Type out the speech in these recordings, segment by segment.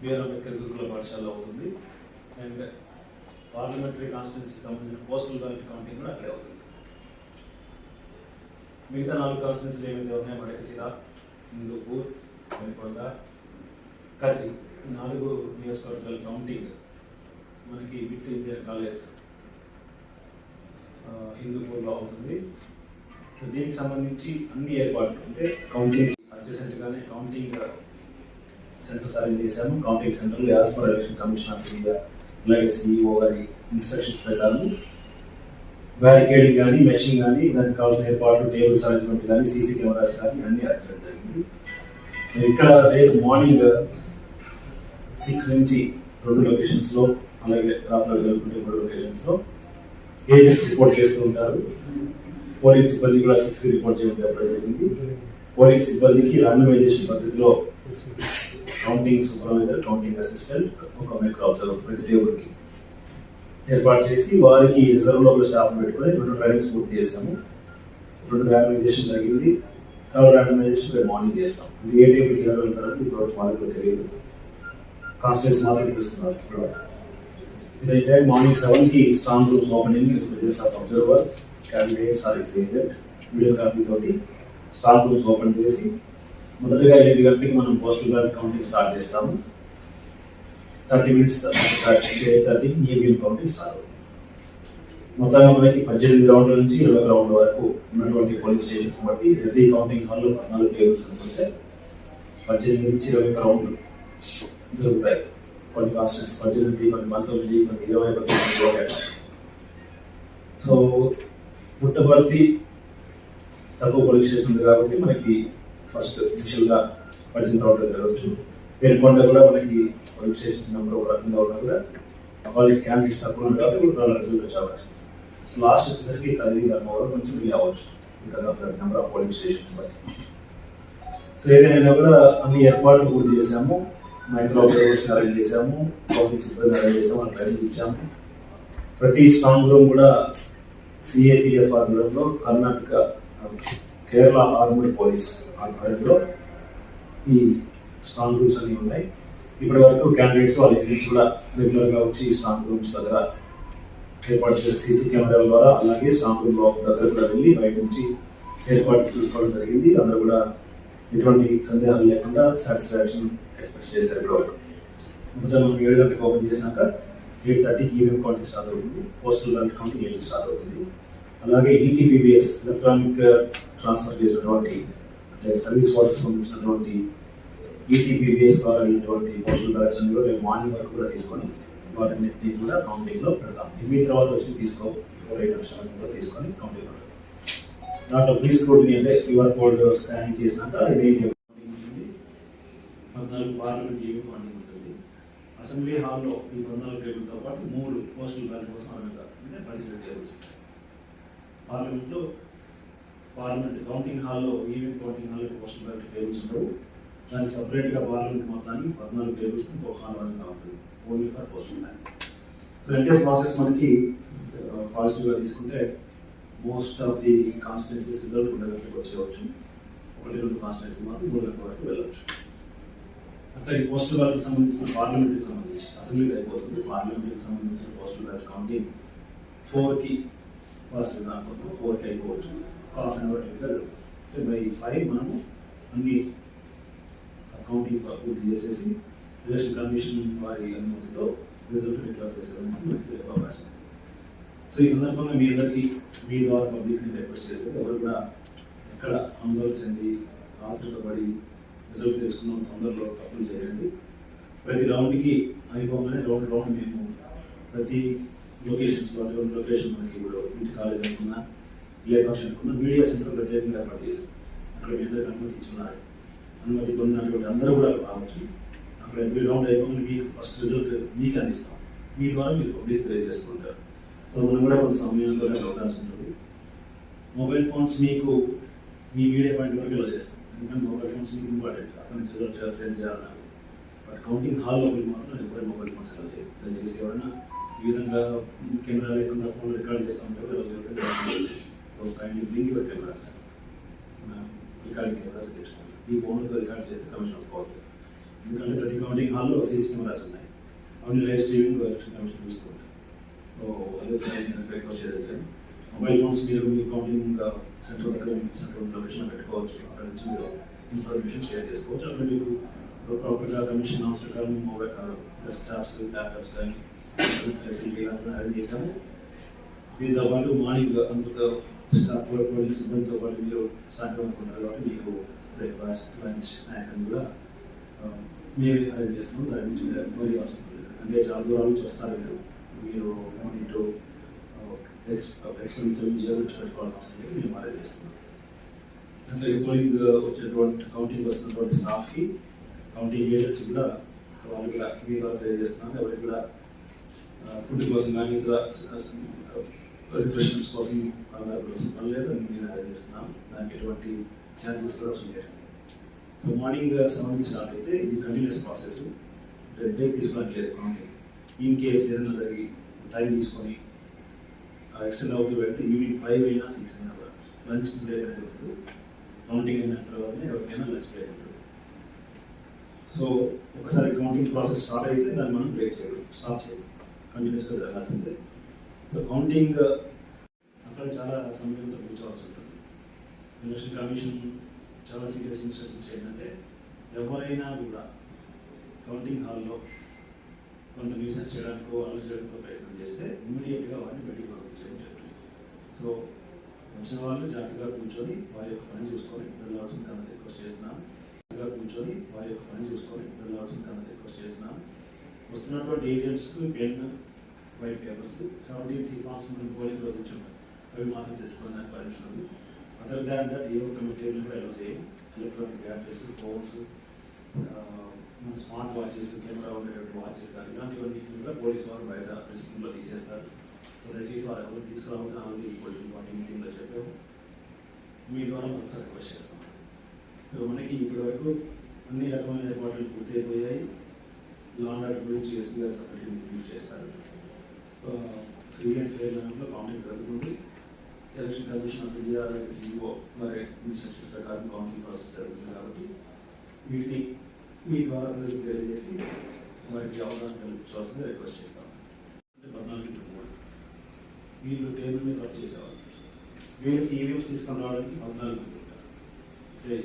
BR Ambedkar గురుకుల పాఠశాల అవుతుంది. అండ్ పార్లమెంటరీ కాన్స్టిట్యున్సీకి సంబంధించిన పోస్టల్ బ్యాలెట్ కౌంటింగ్ కూడా అక్కడే అవుతుంది. మిగతా నాలుగు కాన్స్టిట్యున్సీలు ఏమైతే ఉన్నాయో మడకసిర హిందూపూర్ వెనుకొండ కది నాలుగు నియోజకవర్గాల కౌంటింగ్ మనకి విట్ ఇండియన్ కాలేజ్ హిందూపూర్లో అవుతుంది. సో దీనికి సంబంధించి అన్ని ఏర్పాట్లు అంటే కౌంటింగ్ అడ్జసెంట్గానే కౌంటింగ్ సెంటర్స్ అరేంజ్ చేశాము కౌంటింగ్ సెంటర్లు as per election commission of India అలాగే సిఇఓ గారి ఇన్స్ట్రక్షన్స్ ప్రకారం బ్యారికేడింగ్ కానీ మెషింగ్ కానీ దానికి కావాల్సిన ఏర్పాట్లు టేబుల్స్ అరేంజ్మెంట్ కానీ సీసీ కెమెరాస్ కానీ అన్ని అరేంజ్ జరిగింది. ఇక్కడ రేపు మార్నింగ్ సిక్స్ నుంచి రెండు లొకేషన్స్లో అలాగే రాత్రి జరుగుతుంటే మూడు లొకేషన్స్లో రిపోర్ట్ చేస్తూ ఉంటారు. పోలింగ్ సిబ్బంది కూడా సిక్స్ రిపోర్ట్ చేయడం జరిగింది పోలింగ్ సిబ్బందికి రాండమైజేషన్ పద్ధతిలో కౌంటింగ్ సూపర్వైజర్ కౌంటింగ్ అసిస్టెంట్ ఒక మైక్రో అబ్జర్వర్ ప్రతి టేబుల్ ఏర్పాటు చేసి వారికి రిజర్వ్లో స్టాఫ్ పెట్టుకొని రెండు ట్రైనింగ్స్ పూర్తి చేసాము రెండు ర్యాండమైజేషన్ జరిగింది. థర్డ్ ర్యాండమైజేషన్ రేపు మార్నింగ్ చేస్తాం. ఇది ఏ టేబుల్కి ఎవరు వెళ్తారో ఇప్పుడు వాళ్ళకి తెలియదు. కాన్స్టెన్స్ మాత్రం చూస్తున్నారు ఇప్పుడు. ఇదైతే మార్నింగ్ సెవెన్కి strong rooms opening presence of observer candidates or X agent copy తోటి స్ట్రాంగ్ రూమ్స్ ఓపెన్ చేసి మొదటగా ఎనిమిది గంటలకి మనం పోస్టల్ బ్యాలెట్ కౌంటింగ్ స్టార్ట్ చేస్తాము. Thirty minutes thirty EVM counting start మొత్తంగా మనకి పద్దెనిమిది రౌండ్ల నుంచి ఇరవై రౌండ్ల వరకు ఉన్నటువంటి పోలింగ్ స్టేషన్స్ బట్టి ప్రతి కౌంటింగ్ హాల్లో పద్నాలుగు టేబుల్స్ అనుకుంటే పద్దెనిమిది నుంచి ఇరవై ఒక్క రౌండ్లు జరుగుతాయి. కొన్ని కాన్స్టెన్స్ పద్దెనిమిది కొన్ని పంతొమ్మిది కొన్ని ఇరవై కొన్ని ఇరవై ఒకటి. సో పుట్టపర్తి తక్కువ పోలీస్ స్టేషన్ ఉంది కాబట్టి మనకి ఫస్ట్ ఇనిషియల్గా పరిచయం రౌండ్లు జరగచ్చు పేర్కొండ కూడా మనకి పోలీస్ స్టేషన్స్ నెంబర్ ఒక రకంగా ఉన్నా కూడా వాళ్ళకి క్యాండిడేట్స్ తక్కువ ఉన్నారు కాబట్టి వాళ్ళ రిజల్ట్ వచ్చే అవకాశం లాస్ట్ వచ్చేసరికి కదిరి ధర్మవరం కొంచెం డిలే అవ్వచ్చు. ఇంకా నెంబర్ ఆఫ్ పోలింగ్ స్టేషన్స్ బట్టి. సో ఏదైనా కూడా అన్ని ఏర్పాట్లు పూర్తి చేశాము. మైక్రో అబ్జర్వేషన్ అరేంజ్ చేశాము. పబ్లిక్ సిబ్బంది అరేంజ్ చేసాము అని ట్రైనింగ్ ఇచ్చాము. ప్రతి స్ట్రాంగ్ రూమ్ కూడా సిఏపిఎఫ్ ఆధ్వర్యంలో కర్ణాటక కేరళ ఆర్మీ పోలీస్ ఆధ్వర్యంలో ఈ స్ట్రాంగ్ రూమ్స్ అన్ని ఉన్నాయి. ఇప్పటి వరకు క్యాండిడేట్స్ వాళ్ళ ఏజెంట్స్ కూడా రెగ్యులర్గా వచ్చి స్ట్రాంగ్ రూమ్స్ దగ్గర ఏర్పాటు చేసిన సీసీ కెమెరాల ద్వారా అలాగే స్ట్రాంగ్ రూమ్ దగ్గర కూడా వెళ్ళి బయట నుంచి ఏర్పాటు చూసుకోవడం జరిగింది. అందరూ కూడా ఎటువంటి సందేహాలు లేకుండా సాటిస్ఫాక్షన్ ఎక్స్పెక్ట్ చేశారు ఇప్పుడు వరకు. మొదట మనం ఏడు గంటలకు ఓపెన్ చేసినాక ఎయిట్ థర్టీకి ఈవెన్ కౌంటింగ్ స్టార్ట్ అవుతుంది. పోస్టల్ బ్యాలెట్ కౌంటింగ్ ఏడు స్టార్ట్ అవుతుంది. అలాగే E ఈటీపీబీఎస్ ఎలక్ట్రానిక్ ట్రాన్స్ఫర్ చేసినటువంటి అంటే సర్వీస్ వాల్స్ పంపించినటువంటి ఈటీపీబీఎస్ ద్వారా వెళ్ళినటువంటి పోస్టల్ బ్యాలెట్స్ అన్ని కూడా రేపు మార్నింగ్ వరకు కూడా తీసుకొని వాటిని కూడా కౌంటింగ్లో పెడతాం. ఇవి తర్వాత వచ్చి తీసుకో ఐదు లక్షల కూడా తీసుకొని కౌంటింగ్ పెడతాం. దాంట్లో ప్లీజ్ కోడ్ని అంటే క్యూఆర్ కోడ్ స్కానింగ్ చేసినాక ఇది counting ఉంటుంది. పద్నాలుగు పార్లమెంట్ ఏమి కౌంటింగ్ ఉంటుంది. అసెంబ్లీ హాల్లో ఈ పద్నాలుగు టేబుల్తో పాటు మూడు పోస్టల్ బ్యాలెట్ కోసం అడుగుతారు అంటే పదిహేడు టేబుల్స్ పార్లమెంట్లో పార్లమెంట్ కౌంటింగ్ హాల్లో ఈవీఎం కౌంటింగ్ హాల్లో పోస్టల్ బ్యాలెట్ టేబుల్స్ ఉండవు. దానికి సపరేట్గా పార్లమెంట్ మొత్తానికి పద్నాలుగు టేబుల్స్ ఇంకో హాల్ వరకు ఉంటుంది. Only for postal ballot so entire process మనకి పాజిటివ్గా తీసుకుంటే most of the constituencies result రెండు వచ్చేవచ్చు ఒకటి రెండు కాన్స్టిట్యున్సీ మాత్రం మూడు గంటల వరకు వెళ్ళవచ్చు అట్లా ఈ పోస్టల్ బ్యాలెట్కి సంబంధించిన పార్లమెంట్కి సంబంధించి అసెంబ్లీకి అయిపోతుంది. పార్లమెంట్కి సంబంధించిన పోస్టల్ బ్యాలెట్ కౌంటింగ్ ఫోర్కి ఫస్ట్ అనుకుంటున్నాం ఫోర్కి అయిపోవచ్చు. Half an hour by five మనము అన్ని అకౌంటింగ్ పూర్తి చేసేసి ఎలక్షన్ కమిషన్ వారి అనుమతితో రిజల్ట్ డిక్లేర్ చేసేదానికి మనకి అవకాశం సో ఈ సందర్భంగా మీ అందరికీ మీ ద్వారా పబ్లిక్ని రిక్వెస్ట్ చేసేది ఎవరు కూడా ఎక్కడ ఆందోళన చెంది ఆతృతపడి రిజల్ట్ చేసుకున్నాం తొందరలో తప్పులు చేయండి. ప్రతి రౌండ్కి అయిపోగానే రౌండ్ రౌండ్ మేము ప్రతి లొకేషన్స్ అటువంటి లొకేషన్ మనకి ఇప్పుడు ఇంటి కాలేజ్ అనుకున్నా లేకపోతే అనుకున్నా మీడియా సెంటర్ ప్రత్యేకంగా ఏర్పాటు చేసాం అక్కడ మీ అందరికి అనుమతి ఇచ్చున్నారు అనుమతి పొందినటువంటి అందరూ కూడా రావచ్చు. అక్కడ ఎవ్రీ రౌండ్ అయిపోయి మీకు ఫస్ట్ రిజల్ట్ మీకు అందిస్తాం. మీ ద్వారా మీరు పబ్లిక్ తెలియజేస్తుంటారు సో మనం కూడా కొంత సమయంలో అవకాశం ఉంటుంది. మొబైల్ ఫోన్స్ మీకు మీ మీడియా పాయింట్ వరకు ఇలా చేస్తాం. ఎందుకంటే మొబైల్ ఫోన్స్ మీకు ఇంపార్టెంట్ అక్కడ నుంచి రిజల్ట్ చేయాలి సెండ్ చేయాలన్నారు బట్ కౌంటింగ్ హాల్ లోపలికి మాత్రం ఎవరి మొబైల్ ఫోన్స్ అలా లేదు దయచేసి ఎవరైనా ఈ విధంగా కెమెరా లేకుండా ఫోన్ రికార్డ్ చేస్తూ ఉంటే so kindly bring your camera recording cameras తెచ్చుకోండి ఈ ఫోన్తో రికార్డ్ చేస్తే కమిషన్ ఆఫ్ ఎందుకంటే ప్రతి కౌంటింగ్ కౌంటింగ్ హాల్లో సీసీ కెమెరాస్ ఉన్నాయి అవన్నీ లైవ్ స్ట్రీమింగ్ ఎలక్షన్ కమిషన్ చూసుకుంటాం సో అదే రిక్వెస్ట్ చేయొచ్చు మొబైల్ ఫోన్స్ మీరు మీ కౌంటింగ్ సెంటర్ దగ్గర మీకు సెంటర్ ఇన్ఫర్మేషన్ పెట్టుకోవచ్చు అక్కడ నుంచి మీరు ఇన్ఫర్మేషన్ షేర్ చేసుకోవచ్చు అక్కడ మీకు ప్రాపర్గా కమిషన్ హౌస్ ప్రకారం మొబైల్ డెస్క్టాప్స్ ల్యాప్టాప్స్ కానీ ఫెసిలిటీ అరేంజ్ చేశాము దీంతో పాటు మార్నింగ్ అందుకు స్టాఫ్ పోలీస్ సిబ్బందితో పాటు మీరు సాయంత్రం అనుకుంటారు కాబట్టి మీకు బ్రేక్ఫాస్ట్ లంచ్ స్నాక్స్ అని కూడా మేము అది అరేంజ్ చేస్తాము దాని నుంచి మీరు అవసరం లేదు అంటే చాలా దూరాల నుంచి వస్తారు మీరు మీరు ఇటు ఎక్స్పెన్సివ్ జేబు పెట్టుకోవాల్సిన అవసరం లేదు మేము అరేంజ్ చేస్తున్నాం అంటే పోలింగ్ వచ్చేటువంటి కౌంటింగ్ వస్తున్నటువంటి స్టాఫ్కి కౌంటింగ్ ఏజెంట్స్ కూడా వాళ్ళు కూడా మీ ద్వారా తెలియజేస్తున్నాను ఎవరికి కూడా ఫుడ్ కోసం కానీ ఇతర రిఫ్రెష్మెంట్స్ కోసం కంగారు పని లేదు నేను అరేంజ్ చేస్తున్నాను. దానికి ఎటువంటి ఛార్జెస్ కూడా అవసరం లేదు. సో మార్నింగ్ సెవెన్ నుంచి స్టార్ట్ అయితే ఇది కంటిన్యూస్ ప్రాసెస్ బ్రేక్ తీసుకోవడానికి లేదు కౌంటింగ్ ఇన్ కేస్ ఏదైనా జరిగి టైం తీసుకొని ఎక్స్టెండ్ అవుతూ వెళ్తే ఈవినింగ్ ఫైవ్ అయినా సిక్స్ అయినా కూడా లంచ్ బ్రేక్ అనేది ఉంటుంది కౌంటింగ్ అయిన తర్వాతనే ఎవరికైనా లంచ్ బ్రేక్ ఉంటుంది. సో ఒకసారి కౌంటింగ్ ప్రాసెస్ స్టార్ట్ అయితే దాన్ని మనం బ్రేక్ చేయడం స్టాప్ చేయడం. కంటిన్యూస్గా జరగాల్సిందే. సో కౌంటింగ్ కూడా చాలా సమయంతో కూర్చోవాల్సి ఉంటుంది. ఎలక్షన్ కమిషన్ చాలా సీరియస్ ఇన్స్ట్రక్షన్స్ ఏంటంటే ఎవరైనా కూడా కౌంటింగ్ హాల్లో కొంత న్యూసెన్స్ చేయడానికో అలర్ట్ చేయడానికో ప్రయత్నం చేస్తే ఇమీడియట్గా వారిని బయటికి పంపించడం జరుగుతుంది. సో వచ్చిన వాళ్ళు జాగ్రత్తగా కూర్చొని వారి యొక్క పని చూసుకొని వెళ్ళవలసిన కన్నా రిక్వెస్ట్ చేస్తున్నాను జాగ్రత్తగా కూర్చొని వారి యొక్క పని చూసుకొని వెళ్ళవలసిన కన్నా రిక్వెస్ట్ చేస్తున్నాను వస్తున్నటువంటి ఏజెంట్స్కి pen white papers seventeen C forms మనం పోలింగ్ రోజు ఇచ్చాము అవి మాత్రం తెచ్చుకోవడానికి పర్మిషన్ ఉంది. అదర్ దాన్ దట్ ఏ ఒక్క మెటీరియల్ కూడా అలౌ చేయం ఎలక్ట్రానిక్ గ్యాడ్జెట్స్ ఫోన్స్ మన స్మార్ట్ వాచెస్ కెమెరా ఉండేటువంటి వాచెస్ కానీ ఇలాంటివన్నీ కూడా పోలీస్ వారు బయట రిస్క్లో తీసేస్తారు. సో రెడ్జీస్ వారు ఎవరు తీసుకురావద్దని అనేది ఇప్పుడు పార్టీ మీటింగ్లో చెప్పాము మీ ద్వారా ఒకసారి రిక్వెస్ట్ చేస్తాం. సో మనకి ఇప్పటివరకు అన్ని రకమైన ఏర్పాట్లు పూర్తయిపోయాయి. లాండ్ ఆర్డర్ గురించి ఎస్పీ గారు సపరేట్ రివ్యూ చేస్తారు. ఫ్రీ అండ్ ఫెయిర్ కాంటాక్ట్ జరుగుతుంది. Election commission of India CEO మరి ఇన్స్ట్రక్షన్స్ ప్రకారం కౌంటింగ్ ప్రాసెస్ జరుగుతుంది కాబట్టి వీటిని మీ ద్వారా తెలియజేసి వారికి అవగాహన కల్పించవలసింది రిక్వెస్ట్ చేస్తాం అంటే పద్నాలుగు ఇంటూ మూడు వీళ్ళు టేబుల్ మీద వర్క్ చేసేవాళ్ళు వీళ్ళకి ఈవీఎంస్ తీసుకొని రావడానికి పద్నాలుగు అంటే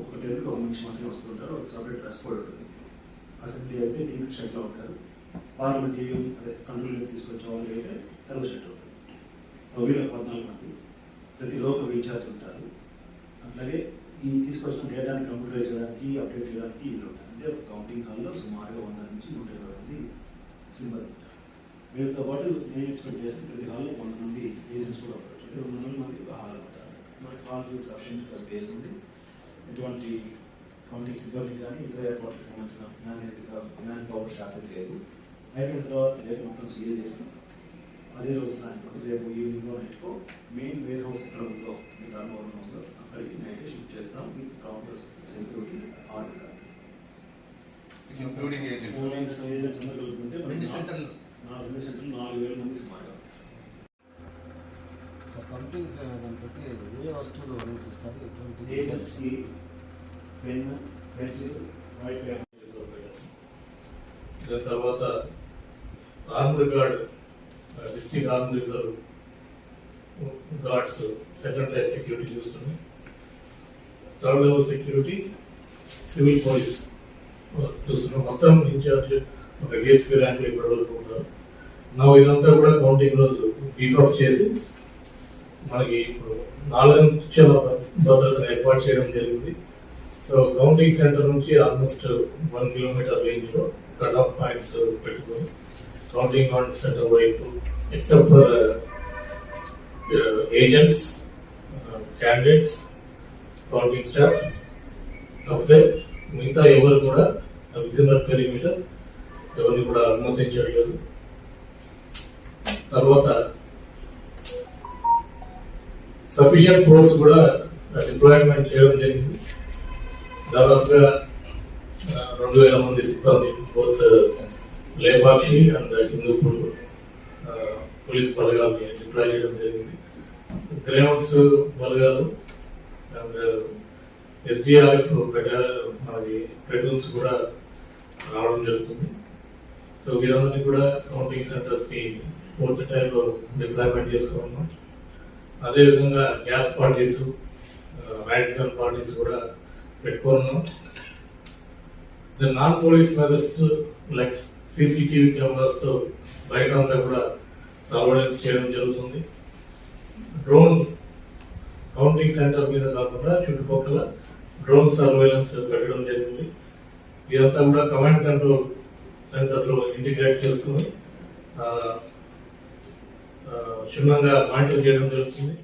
ఒక్క టేబుల్కి ఒక మనిషి మాత్రమే వస్తుంటారు ఒక సపరేట్ డ్రెస్ కోడ్ ఉంటుంది అసెంబ్లీ అయితే టీవీ షర్ట్లో ఉంటారు పార్లమెంట్ టీవీ అదే కంట్రోల్ తీసుకొచ్చే వాళ్ళు అయితే తెలుగు షర్ట్ ఉంటుంది వీళ్ళకి పద్నాలుగు మంది ప్రతి లోకల్ ఇన్ఛార్జ్ ఉంటారు. అట్లాగే ఈ తీసుకొచ్చిన డేటాని కంప్యూటరైజ్ చేయడానికి అప్డేట్ చేయడానికి వీళ్ళు ఉంటారు. అంటే కౌంటింగ్ హాల్లో సుమారుగా వంద నుంచి నూట ఇరవై మంది సిబ్బంది ఉంటారు. వీళ్ళతో పాటు నేను ఎక్స్పెక్ట్ చేస్తే ప్రతి హాల్లో కొంతమంది ఏజెంట్స్ కూడా ఉంటారు. రెండు వందల మంది హాల్ ఉంటారు. మనకి హాల్కి సఫిషియెంట్ స్పేస్ ఉంది. ఎటువంటి కౌంటింగ్ సిబ్బంది కానీ ఇతర ఏర్పాట్లకు సంబంధించిన మేనేజ్ మ్యాన్ పవర్ స్టార్ట్ లేదు. అయిపోయిన తర్వాత రేపు మొత్తం సీల్ చేస్తాం. అదే రోజు సాయంత్రం రేపు ఈవినింగ్ నైట్కో మెయిన్ వేర్ హౌస్ ఎక్కడ ఉందో మీకు అనుభవం ఉందో అక్కడికి నైట్ షిఫ్ట్ చేస్తాం. మీకు counter security order including agents pollings agents అందరూ కలుపుకుంటే మనకి రెండు నా- సెంటర్లు. నా రెండు సెంటర్లు నాలుగు వేల మంది సుమారుగా. కౌంటింగ్ దాంట్లోకి ఏ వస్తువులు అనుమతిస్తారు? ఎటువంటి ఏజెంట్స్కి పెన్ పెన్సిల్ వైట్ పేపర్ దాని తర్వాత arm guard district arm reserve guards second tier security చూస్తుంది. Third level security civil police చూస్తున్నాం. మొత్తం ఇన్ఛార్జ్ ఒక డిఎస్పీ ర్యాంకులు ఇప్పటి వరకు ఉంటారు నా ఇదంతా కూడా కౌంటింగ్ రోజు బీఫ్ ఆఫ్ చేసి మనకి ఇప్పుడు నాలుగు నుంచి భద్రతను ఏర్పాటు చేయడం జరిగింది. సో కౌంటింగ్ సెంటర్ నుంచి ఆల్మోస్ట్ వన్ కిలోమీటర్ రేంజ్లో కట్ ఆఫ్ పాయింట్స్ పెట్టుకొని సౌండింగ్ కౌంట్ వైపు except agents candidates counting staff కాకపోతే మిగతా ఎవరు కూడా విత్ ఇన్ పెరిమీటర్ ఎవరిని కూడా అనుమతించట్లేదు తర్వాత సఫిషియంట్ ఫోర్స్ కూడా డిప్లాయ్మెంట్ చేయడం జరిగింది. దాదాపుగా రెండు వేల మంది సిబ్బంది force Lepakshi and Hindupur police బలగాలని deploy చేయడం జరిగింది. గ్రౌండ్స్ బలగాలు అండ్ ఎస్డిఆర్ఎఫ్ మనకి పెట్రోల్స్ కూడా రావడం జరుగుతుంది. సో వీరందరినీ కూడా కౌంటింగ్ సెంటర్స్కి పూర్తి టైంలో డిప్లాయ్మెంట్ చేసుకున్నాం అదేవిధంగా gas parties radical gun parties కూడా పెట్టుకున్నాం. The non police measures like CCTV కెమెరాస్తో బయట అంతా కూడా సర్వేలెన్స్ చేయడం జరుగుతుంది. డ్రోన్ కౌంటింగ్ సెంటర్ మీద కాకుండా చుట్టుపక్కల డ్రోన్ సర్వేలెన్స్ పెట్టడం జరిగింది ఇదంతా కూడా కమాండ్ కంట్రోల్ సెంటర్లో ఇంటిగ్రేట్ చేసుకుని క్షుణ్ణంగా మానిటర్ చేయడం జరుగుతుంది.